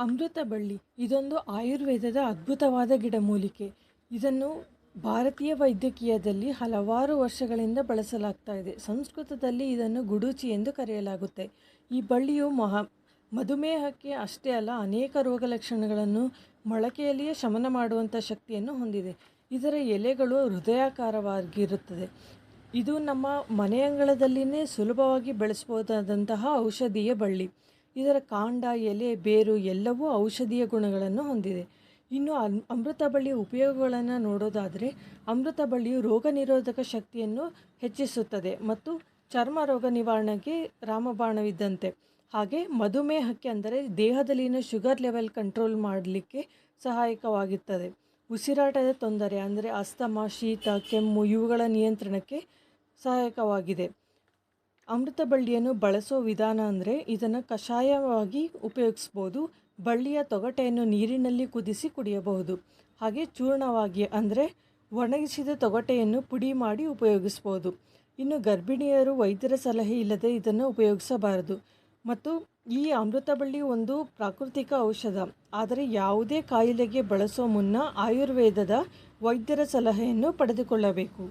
ಅಮೃತ ಬಳ್ಳಿ. ಇದೊಂದು ಆಯುರ್ವೇದದ ಅದ್ಭುತವಾದ ಗಿಡಮೂಲಿಕೆ. ಇದನ್ನು ಭಾರತೀಯ ವೈದ್ಯಕೀಯದಲ್ಲಿ ಹಲವಾರು ವರ್ಷಗಳಿಂದ ಬಳಸಲಾಗ್ತಾ ಇದೆ. ಸಂಸ್ಕೃತದಲ್ಲಿ ಇದನ್ನು ಗುಡೂಚಿ ಎಂದು ಕರೆಯಲಾಗುತ್ತೆ. ಈ ಬಳ್ಳಿಯು ಮಹಾ, ಮಧುಮೇಹಕ್ಕೆ ಅಷ್ಟೇ ಅಲ್ಲ, ಅನೇಕ ರೋಗ ಲಕ್ಷಣಗಳನ್ನು ಮೊಳಕೆಯಲ್ಲಿಯೇ ಶಮನ ಮಾಡುವಂಥ ಶಕ್ತಿಯನ್ನು ಹೊಂದಿದೆ. ಇದರ ಎಲೆಗಳು ಹೃದಯಾಕಾರವಾಗಿರುತ್ತದೆ. ಇದು ನಮ್ಮ ಮನೆಯಂಗಳದಲ್ಲಿನೇ ಸುಲಭವಾಗಿ ಬೆಳೆಸಬಹುದಾದಂತಹ ಔಷಧೀಯ ಬಳ್ಳಿ. ಇದರ ಕಾಂಡ, ಎಲೆ, ಬೇರು ಎಲ್ಲವೂ ಔಷಧೀಯ ಗುಣಗಳನ್ನು ಹೊಂದಿದೆ. ಇನ್ನು ಅಮ್- ಅಮೃತ ಬಳ್ಳಿಯ ಉಪಯೋಗಗಳನ್ನು ನೋಡೋದಾದರೆ, ಅಮೃತ ಬಳ್ಳಿಯು ರೋಗ ನಿರೋಧಕ ಶಕ್ತಿಯನ್ನು ಹೆಚ್ಚಿಸುತ್ತದೆ ಮತ್ತು ಚರ್ಮ ರೋಗ ನಿವಾರಣೆಗೆ ರಾಮಬಾಣವಿದ್ದಂತೆ. ಹಾಗೆ ಮಧುಮೇಹಕ್ಕೆ ಅಂದರೆ ದೇಹದಲ್ಲಿನ ಶುಗರ್ ಲೆವೆಲ್ ಕಂಟ್ರೋಲ್ ಮಾಡಲಿಕ್ಕೆ ಸಹಾಯಕವಾಗುತ್ತದೆ. ಉಸಿರಾಟದ ತೊಂದರೆ ಅಂದರೆ ಅಸ್ತಮ, ಶೀತ, ಕೆಮ್ಮು ಇವುಗಳ ನಿಯಂತ್ರಣಕ್ಕೆ ಸಹಾಯಕವಾಗಿದೆ. ಅಮೃತ ಬಳ್ಳಿಯನ್ನು ಬಳಸೋ ವಿಧಾನ ಅಂದರೆ ಇದನ್ನು ಕಷಾಯವಾಗಿ ಉಪಯೋಗಿಸ್ಬೋದು. ಬಳ್ಳಿಯ ತೊಗಟೆಯನ್ನು ನೀರಿನಲ್ಲಿ ಕುದಿಸಿ ಕುಡಿಯಬಹುದು. ಹಾಗೆ ಚೂರ್ಣವಾಗಿ ಅಂದರೆ ಒಣಗಿಸಿದ ತೊಗಟೆಯನ್ನು ಪುಡಿ ಮಾಡಿ ಉಪಯೋಗಿಸ್ಬೋದು. ಇನ್ನು ಗರ್ಭಿಣಿಯರು ವೈದ್ಯರ ಸಲಹೆ ಇಲ್ಲದೆ ಇದನ್ನು ಉಪಯೋಗಿಸಬಾರದು. ಮತ್ತು ಈ ಅಮೃತ ಬಳ್ಳಿ ಒಂದು ಪ್ರಾಕೃತಿಕ ಔಷಧ. ಆದರೆ ಯಾವುದೇ ಕಾಯಿಲೆಗೆ ಬಳಸೋ ಮುನ್ನ ಆಯುರ್ವೇದದ ವೈದ್ಯರ ಸಲಹೆಯನ್ನು ಪಡೆದುಕೊಳ್ಳಬೇಕು.